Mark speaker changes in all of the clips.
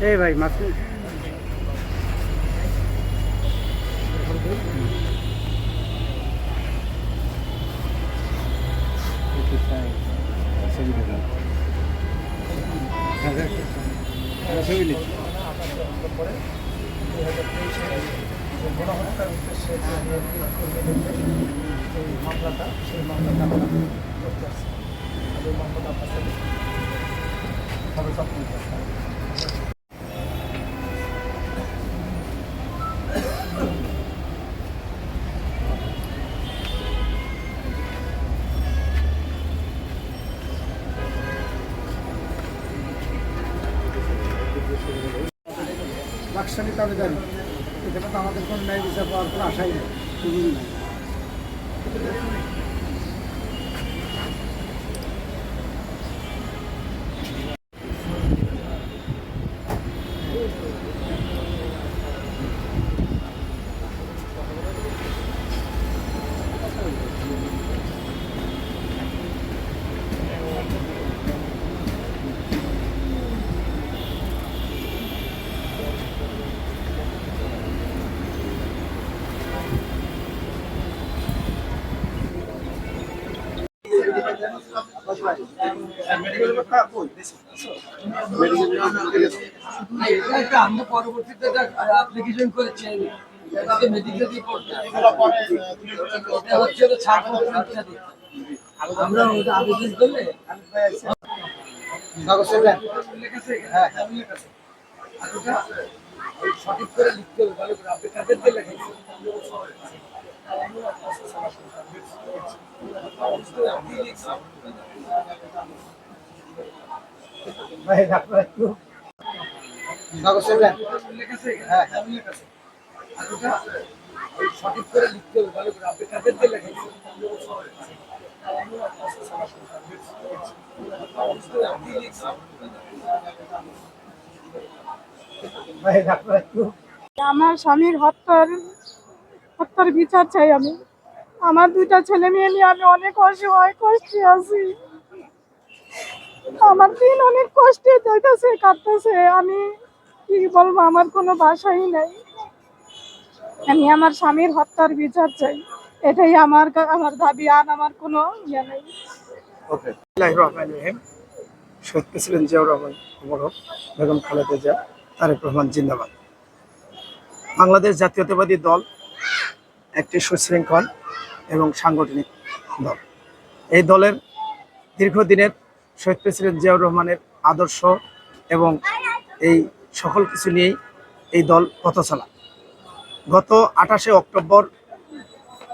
Speaker 1: এই ভাই মাছ
Speaker 2: মামলাটা, সেই আমরা করতে আর মামলাটা আপনার সাথে আছে। লাক্সারি এখানে তো আমাদের কোনো ন্যায় বিচার পাওয়ার কোনো আশাই নেই নেই
Speaker 3: Thank you. পরবর্তীতে অ্যাপ্লিকেশন করেছেন মেডিকেল রিপোর্ট এটা হচ্ছে ছাড়পত্র আমরা ওটা আবেদন করলে সঠিক করে লিখতে হবে ভালো করে আপনি কাদেরকে লেখাইছেন আপনি লিখছেন
Speaker 4: আমার স্বামীর হত্যার হত্যার বিচার চাই আমি। আমার দুইটা ছেলে মেয়ে নিয়ে আমি অনেক অসহায় কষ্টে আছি। আমার দিন অনেক কষ্টে যাইতেছে, কাটতেছে। আমি কি বলব, আমার কোনো বাসাই নাই। আমি আমার স্বামীর হত্যার বিচার চাই। এটাই আমার আমার দাবি, আর আমার কোনো ইয়ে নেই।
Speaker 2: শহীদ প্রেসিডেন্ট বেগম খালেদা জিয়া, তারেক রহমান জিন্দাবাদ। বাংলাদেশ জাতীয়তাবাদী দল একটি সুশৃঙ্খল এবং সাংগঠনিক দল। এই দলের দীর্ঘদিনের শহীদ প্রেসিডেন্ট জিয়াউর রহমানের আদর্শ এবং এই সকল কিছু নিয়েই এই দল পথ চলা গত আঠাশে অক্টোবর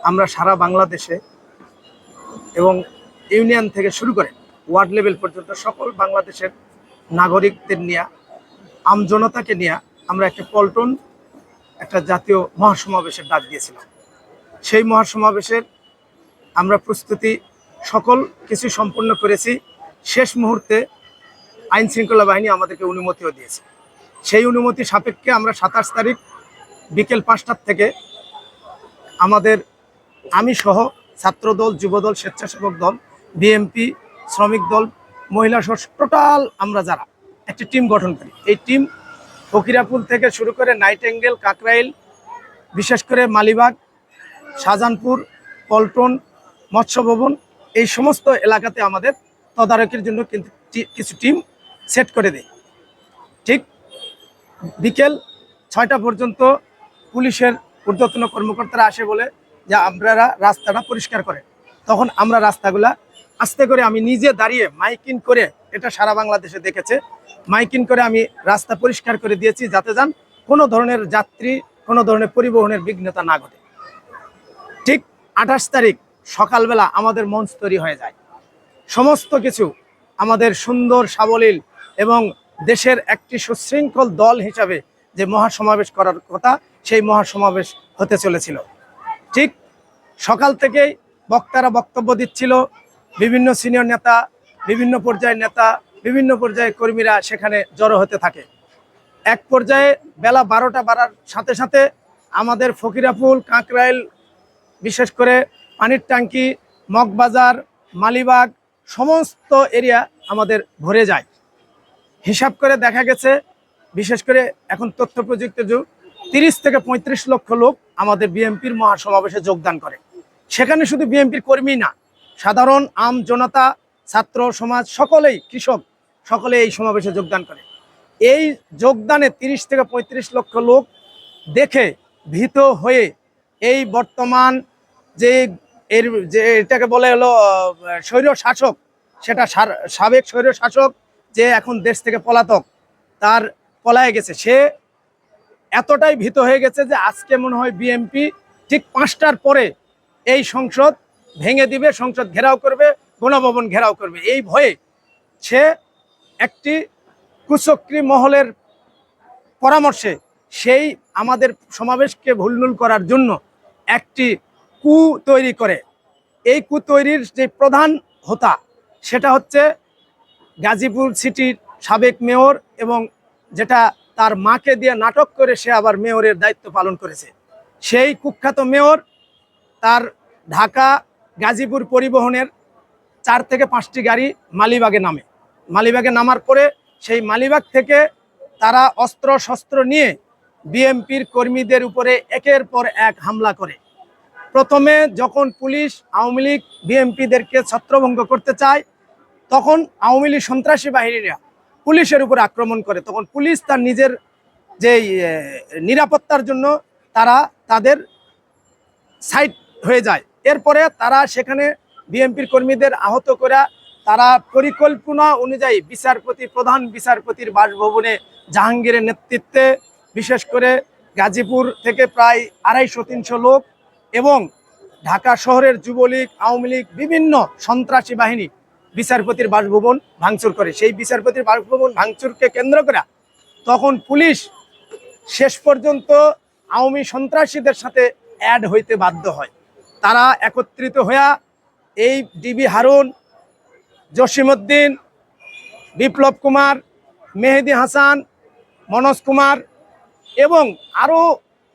Speaker 2: আমরা সারা বাংলাদেশে এবং ইউনিয়ন থেকে শুরু করে ওয়ার্ড লেভেল পর্যন্ত সকল বাংলাদেশের নাগরিকদের নিয়ে, আমজনতাকে নিয়ে আমরা একটা পল্টন, একটা জাতীয় মহাসমাবেশের ডাক দিয়েছিলাম। সেই মহাসমাবেশের আমরা প্রস্তুতি সকল কিছু সম্পন্ন করেছি। শেষ মুহূর্তে আইন শৃঙ্খলা বাহিনী আমাদেরকে অনুমতিও দিয়েছে। সেই অনুমতি সাপেক্ষে আমরা সাতাশ তারিখ বিকেল পাঁচটার থেকে আমাদের আমি সহ ছাত্রদল, যুবদল, স্বেচ্ছাসেবক দল, বিএমপি, শ্রমিক দল, মহিলা সহ টোটাল আমরা যারা, একটি টিম গঠন করি। এই টিম ফকিরাপুল থেকে শুরু করে নাইটেঙ্গেল কাকরাইল, বিশেষ করে মালিবাগ, শাহজাহানপুর, পল্টন মৎস্য ভবন এই সমস্ত এলাকাতে আমাদের তদারকির জন্য কিন্তু কিছু টিম সেট করে দেয়। ঠিক বিকেল ছয়টা পর্যন্ত পুলিশের ঊর্ধ্বতন কর্মকর্তারা আসে বলে যে আপনারা রাস্তাটা পরিষ্কার করে। তখন আমরা রাস্তাগুলা আস্তে করে আমি নিজে দাঁড়িয়ে মাইকিং করে, এটা সারা বাংলাদেশে দেখেছে, মাইকিং করে আমি রাস্তা পরিষ্কার করে দিয়েছি যাতে যান কোনো ধরনের যাত্রী, কোনো ধরনের পরিবহনের বিঘ্নতা না ঘটে। ঠিক আঠাশ তারিখ সকালবেলা আমাদের মঞ্চ তৈরি হয়ে যায়। সমস্ত কিছু আমাদের সুন্দর, সাবলীল এবং দেশের একটি সুশৃঙ্খল দল হিসাবে যে মহাসমাবেশ করার কথা, সেই মহাসমাবেশ হতে চলেছিল। ঠিক সকাল থেকেই বক্তারা বক্তব্য দিচ্ছিল, বিভিন্ন সিনিয়র নেতা, বিভিন্ন পর্যায়ের নেতা, বিভিন্ন পর্যায়ের কর্মীরা সেখানে জড়ো হতে থাকে। এক পর্যায়ে বেলা বারোটা বাড়ার সাথে সাথে আমাদের ফকিরাপুল, কাঁকরাইল, বিশেষ করে পানির ট্যাঙ্কি, মগবাজার, মালিবাগ সমস্ত এরিয়া আমাদের ভরে যায়। হিসাব করে দেখা গেছে, বিশেষ করে এখন তথ্য প্রযুক্তির যুগ, তিরিশ থেকে পঁয়ত্রিশ লক্ষ লোক আমাদের বিএনপির মহাসমাবেশে যোগদান করে। সেখানে শুধু বিএনপির কর্মী না, সাধারণ আম জনতা, ছাত্র সমাজ সকলেই, কৃষক সকলে এই সমাবেশে যোগদান করে। এই যোগদানে তিরিশ থেকে পঁয়ত্রিশ লক্ষ লোক দেখে ভীত হয়ে এই বর্তমান যে এর যে এটাকে বলে হলো স্বৈর শাসক, সেটা সাবেক স্বৈর শাসক যে এখন দেশ থেকে পলাতক, তার পলায় গেছে। সে এতটাই ভীত হয়ে গেছে যে আজকে মনে হয় বিএমপি ঠিক পাঁচটার পরে এই সংসদ ভেঙে দিবে, সংসদ ঘেরাও করবে, গণভবন ঘেরাও করবে। এই ভয়ে সে একটি কুচক্রী মহলের পরামর্শে সেই আমাদের সমাবেশকে ভুলনুল করার জন্য একটি কু তৈরি করে। এই কু তৈরির যে প্রধান হোতা, সেটা হচ্ছে গাজীপুর সিটির সাবেক মেয়র এবং যেটা তার মাকে দিয়ে নাটক করে সে আবার মেয়রের দায়িত্ব পালন করেছে। সেই কুখ্যাত মেয়র তার ঢাকা গাজীপুর পরিবহনের চার থেকে পাঁচটি গাড়ি মালিবাগে নামে। মালিবাগে নামার পরে সেই মালিবাগ থেকে তারা অস্ত্র শস্ত্র নিয়ে বিএমপির কর্মীদের উপরে একের পর এক হামলা করে। প্রথমে যখন পুলিশ, আওয়ামী লীগ বিএমপিদেরকে ছত্রভঙ্গ করতে চায়, তখন আওয়ামী লীগ সন্ত্রাসী বাহিনীরা পুলিশের উপর আক্রমণ করে। তখন পুলিশ তার নিজের যে নিরাপত্তার জন্য তারা তাদের সাইড হয়ে যায়। এরপরে তারা সেখানে বিএনপির কর্মীদের আহত করা, তারা পরিকল্পনা অনুযায়ী বিচারপতি, প্রধান বিচারপতির বাসভবনে জাহাঙ্গীরের নেতৃত্বে, বিশেষ করে গাজীপুর থেকে প্রায় আড়াইশো, তিনশো লোক এবং ঢাকা শহরের যুবলীগ, আওয়ামী লীগ, বিভিন্ন সন্ত্রাসী বাহিনী বিচারপতির বাসভবন ভাঙচুর করে। সেই বিচারপতির বাসভবন ভাঙচুরকে কেন্দ্র করে তখন পুলিশ শেষ পর্যন্ত আওয়ামী সন্ত্রাসীদের সাথে অ্যাড হইতে বাধ্য হয়। তারা একত্রিত হইয়া এই ডিবি হারুন, জসিমউদ্দিন, বিপ্লব কুমার, মেহেদি হাসান, মনোজ কুমার এবং আরও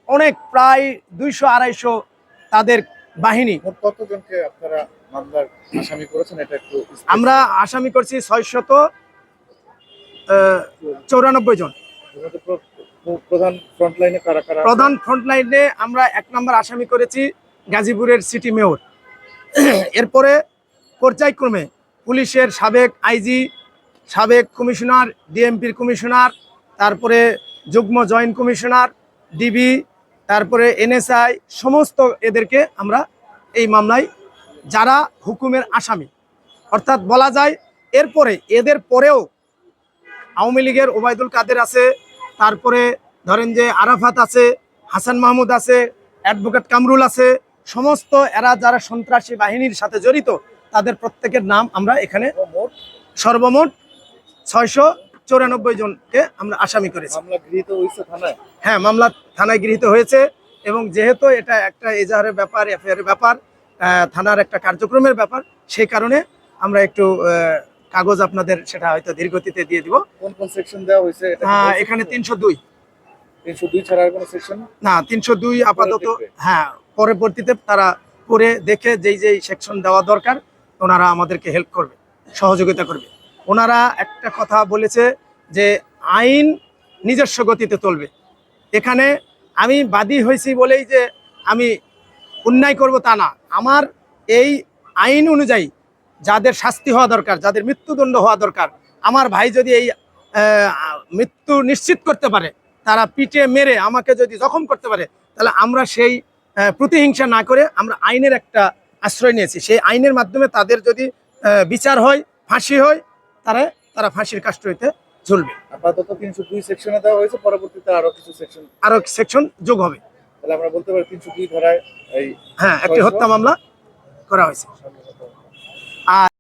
Speaker 2: অনেক, প্রায় দুইশো আড়াইশো তাদের বাহিনী।
Speaker 1: কতজনকে আপনারা মামলার আসামি করেছেন? এটা একটু
Speaker 2: আমরা আসামি করছি ছয়শত চৌরানব্বই জন।
Speaker 1: প্রধান ফ্রন্টলাইনে কারা কারা
Speaker 2: প্রধান ফ্রন্ট লাইনে আমরা এক নম্বর আসামি করেছি গাজীপুরের সিটি মেয়র। এরপরে পর্যায়ক্রমে পুলিশের সাবেক আইজি সাবেক কমিশনার ডিএমপির কমিশনার তারপরে যুগ্ম জয়েন্ট কমিশনার ডিবি তারপরে এনএসআই, সমস্ত এদেরকে আমরা এই মামলায় যারা হুকুমের আসামি, অর্থাৎ বলা যায় এরপরে, এদের পরেও আওয়ামী লীগের ওবায়দুল কাদের আছে, তারপরে ধরেন যে আরাফাত আছে, হাসান মাহমুদ আছে, অ্যাডভোকেট কামরুল আছে, সমস্ত এরা যারা সন্ত্রাসী বাহিনীর সাথে জড়িত, তাদের প্রত্যেকের নাম আমরা এখানে
Speaker 1: মোট
Speaker 2: সর্বমোট ছয়শো চৌরানব্বই জনকে আমরা আসামি করেছি।
Speaker 1: গৃহীত হয়েছে থানায়?
Speaker 2: হ্যাঁ মামলা থানায় গৃহীত হয়েছে এবং যেহেতু এটা একটা এজাহারের ব্যাপার এফআইআর ব্যাপার থানার একটা কার্যক্রমের ব্যাপার সেই কারণে আমরা একটু কাগজ আপনাদের সেটা হয়তো ধীরগতিতে দিয়ে দিব।
Speaker 1: কোন কোন সেকশন দেওয়া হয়েছে? বলছেন?
Speaker 2: এখানে তিনশো দুই।
Speaker 1: তিনশো দুই ছাড়া কোনো সেকশন
Speaker 2: না তিনশো দুই আপাতত হ্যাঁ পরবর্তীতে তারা করে দেখে যেই যেই সেকশন দেওয়া দরকার ওনারা আমাদেরকে হেল্প করবে সহযোগিতা করবে। ওনারা একটা কথা বলেছে যে আইন নিজস্ব গতিতে চলবে। এখানে আমি বাদী হয়েছি বলেই যে আমি অন্যায় করব তা না। আমার এই আইন অনুযায়ী যাদের শাস্তি হওয়া দরকার, যাদের মৃত্যুদণ্ড হওয়া দরকার, আমার ভাই যদি এই মৃত্যু নিশ্চিত করতে পারে, তারা পিটে মেরে আমাকে যদি জখম করতে পারে, তাহলে আমরা সেই প্রতিহিংসা না করে আমরা আইনের একটা আশ্রয় নিয়েছি। সেই আইনের মাধ্যমে তাদের যদি বিচার হয়, ফাঁসি হয়, তারা তারা ফাঁসির কাস্টরিতে ঝুলবে
Speaker 1: আপাতত তিনশো দুই সেকশনে দেওয়া হয়েছে পরবর্তীতে আরও কিছু সেকশন
Speaker 2: আরও সেকশন যোগ হবে।
Speaker 1: তাহলে আমরা বলতে পারি তিনশো দুই ধারায় এই
Speaker 2: হ্যাঁ একটি হত্যা মামলা করা হয়েছে।